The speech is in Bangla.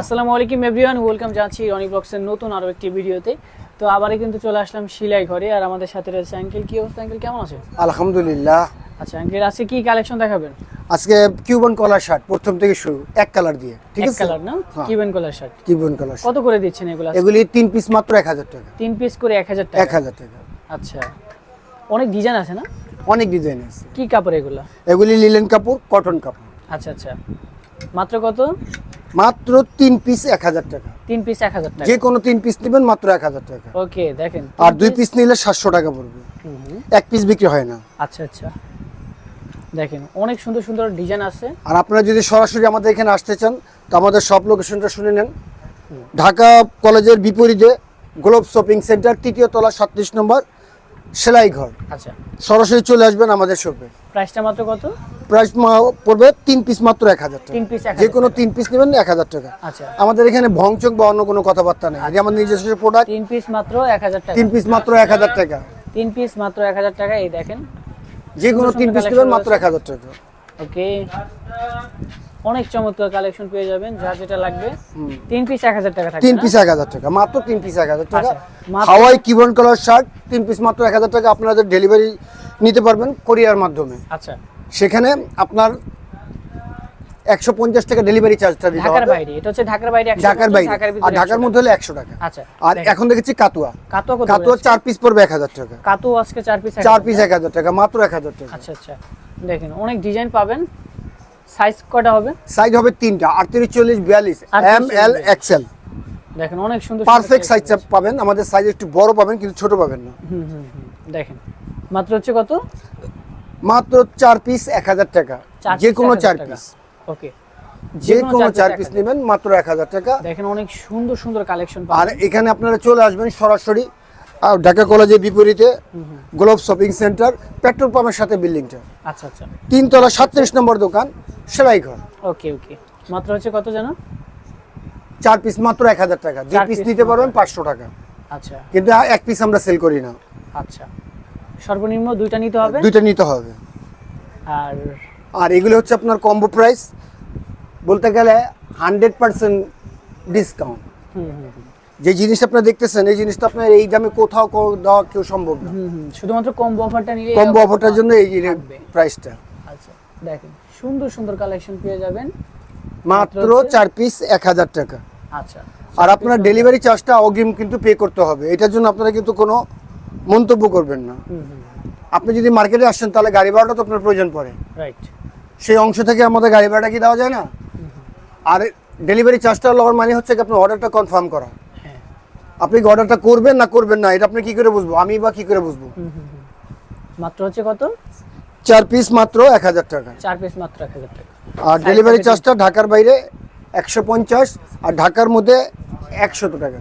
আসসালামু আলাইকুম এভরিওয়ান ওয়েলকাম জানাচ্ছি রনি ব্লগসের নতুন আরও একটি ভিডিওতে। তো আবারও কিন্তু চলে আসলাম সিলাই ঘরে আর আমাদের সাথে রয়েছে আঙ্কেল কি অবস্থা আঙ্কেল কেমন আছে? আলহামদুলিল্লাহ। আচ্ছা আঙ্কেল আজকে কি কালেকশন দেখাবেন? আজকে কিউবন কলার শার্ট প্রথম থেকে শুরু এক কালার দিয়ে ঠিক আছে? কালার না। কিবেন কলার শার্ট কিউবন কলার কত করে দিচ্ছেন এগুলো এগুলি তিন পিস মাত্র এক হাজার টাকা। তিন পিস করে এক হাজার টাকা? এক হাজার টাকা। আচ্ছা। অনেক ডিজাইন আছে না? অনেক ডিজাইন আছে। কি কাপড় এগুলো? এগুলি লিলেন কাপড় কটন কাপড়। আচ্ছা আচ্ছা। মাত্র কত? মাত্র তিন পিস এক হাজার টাকা। তিন পিস এক হাজার টাকা। যে কোনো তিন পিস নেবেন মাত্র এক হাজার টাকা। ওকে দেখেন আর দুই পিস নিলে সাতশো টাকা পড়বে। এক পিস বিক্রি হয় না। আচ্ছা আচ্ছা। দেখেন অনেক সুন্দর সুন্দর ডিজাইন আছে। আর আপনারা যদি সরাসরি আমাদের এখানে আসতে চান তো আমাদের সব লোকেশনটা শুনে নেন। ঢাকা কলেজের বিপরীতে গ্লোব শপিং সেন্টার তৃতীয় তলা সাতত্রিশ নম্বর। সেলাই ঘর। আচ্ছা। সরাসরি চলে আসবেন আমাদের শপে প্রাইসটা মাত্র কত? প্রাইস পড়বে তিন পিস মাত্র এক হাজার টাকা। তিন পিস এক যে কোনো তিন পিস নেবেন এক হাজার টাকা। আচ্ছা। আমাদের এখানে ভংচক বা অন্য কোনো কথাবার্তা নেই। এটা আমাদের নিজস্ব প্রোডাক্ট তিন পিস মাত্র এক হাজার টাকা। তিন পিস মাত্র এক হাজার টাকা। তিন পিস মাত্র এক হাজার টাকা এই দেখেন। যে কোনো তিন পিস নেবেন মাত্র এক হাজার টাকা। ওকে অনেক চমৎকার কালেকশন পেয়ে যাবেন যা যেটা লাগবে। তিন পিস এক হাজার টাকা তিন পিস এক হাজার টাকা মাত্র তিন পিস এক হাজার টাকা। আচ্ছা, হাওয়াই কিবন কালার শার্ট তিন পিস মাত্র এক হাজার টাকা আপনাদের ডেলিভারি নিতে পারবেন কোরিয়ার মাধ্যমে। আচ্ছা। সেখানে আপনার একশো পঞ্চাশ টাকা ডেলিভারি চার্জটা দিতে ঢাকার হবে। বাইরে এটা হচ্ছে ঢাকার বাইরে ঢাকার বাইরে। আর ঢাকার মধ্যে হলে একশো টাকা। আচ্ছা আর এখন দেখেছি কাতুয়া। কাতুয়া কত কাতুয়া চার পিস পড়বে এক হাজার টাকা। কাতু আজকে চার পিস চার পিস এক হাজার টাকা মাত্র এক হাজার টাকা। আচ্ছা আচ্ছা। দেখেন অনেক ডিজাইন পাবেন। সাইজ হবে? সাইজ হবে তিনটা আটত্রিশ চল্লিশ বিয়াল্লিশ এম এল এক্সেল। দেখেন অনেক সুন্দর পারফেক্ট সাইজটা পাবেন আমাদের সাইজ একটু বড় পাবেন কিন্তু ছোট পাবেন না। দেখেন। মাত্র হচ্ছে কত? মাত্র চার পিস এক হাজার টাকা। যে কোনো 1000 চার পিস ওকে যে কোনো চার পিস নেবেন মাত্র এক হাজার টাকা। দেখেন অনেক সুন্দর সুন্দর কালেকশন আর এখানে আপনারা চলে আসবেন সরাসরি ঢাকা কলেজের বিপরীতে গ্লোব শপিং সেন্টার পেট্রোল পাম্পের সাথে বিল্ডিংটা আচ্ছা আচ্ছা। তিনতলা সাতত্রিশ নম্বর দোকান। সেলাই ঘর ওকে ওকে। মাত্র হচ্ছে কত জানো চার পিস মাত্র এক হাজার টাকা। যে পিস নিতে পারবেন পাঁচশো টাকা। আচ্ছা। কিন্তু এক পিস আমরা সেল করি না। আচ্ছা। সর্বনিম্ন দুইটা নিতে হবে? দুইটা নিতে হবে। আর আর এগুলো হচ্ছে আপনার কম্বো প্রাইস বলতে গেলে হান্ড্রেড পার্সেন্ট ডিসকাউন্ট হুম হুম হুম, যে জিনিস আপনারা দেখতেছেন এই জিনিসটা আপনার এই দামে কোথাও দেওয়া কেউ সম্ভব না। হুম হুম। শুধুমাত্র কম্বো অফারটা নিলে কম্বো অফারটার জন্য এই। প্রাইসটা দেখেন সুন্দর সুন্দর কালেকশন পেয়ে যাবেন। মাত্র চার পিস এক হাজার টাকা। আচ্ছা। আর আপনার ডেলিভারি চার্জটা অগ্রিম কিন্তু পে করতে হবে। এটার জন্য আপনারা কিন্তু কোনো মন্তব্য করবেন না। আপনি যদি মার্কেটে আসছেন তাহলে গাড়ি ভাড়াটা তো আপনার প্রয়োজন পড়ে। রাইট সেই অংশ থেকে আমাদের গাড়ি ভাড়াটা কি দেওয়া যায় না? আর ডেলিভারি চার্জটা লওয়ার মানে হচ্ছে কি আপনার অর্ডারটা কনফার্ম করা। হ্যাঁ। আপনি কি অর্ডারটা করবেন না করবেন না এটা আপনি কি করে বুঝব? আমি বা কি করে বুঝব। মাত্র হচ্ছে কত? চার পিস মাত্র এক হাজার টাকা। চার পিস মাত্র এক হাজার টাকা। আর Side ডেলিভারি packaging। চার্জটা ঢাকার বাইরে একশো পঞ্চাশ আর ঢাকার মধ্যে একশত টাকা।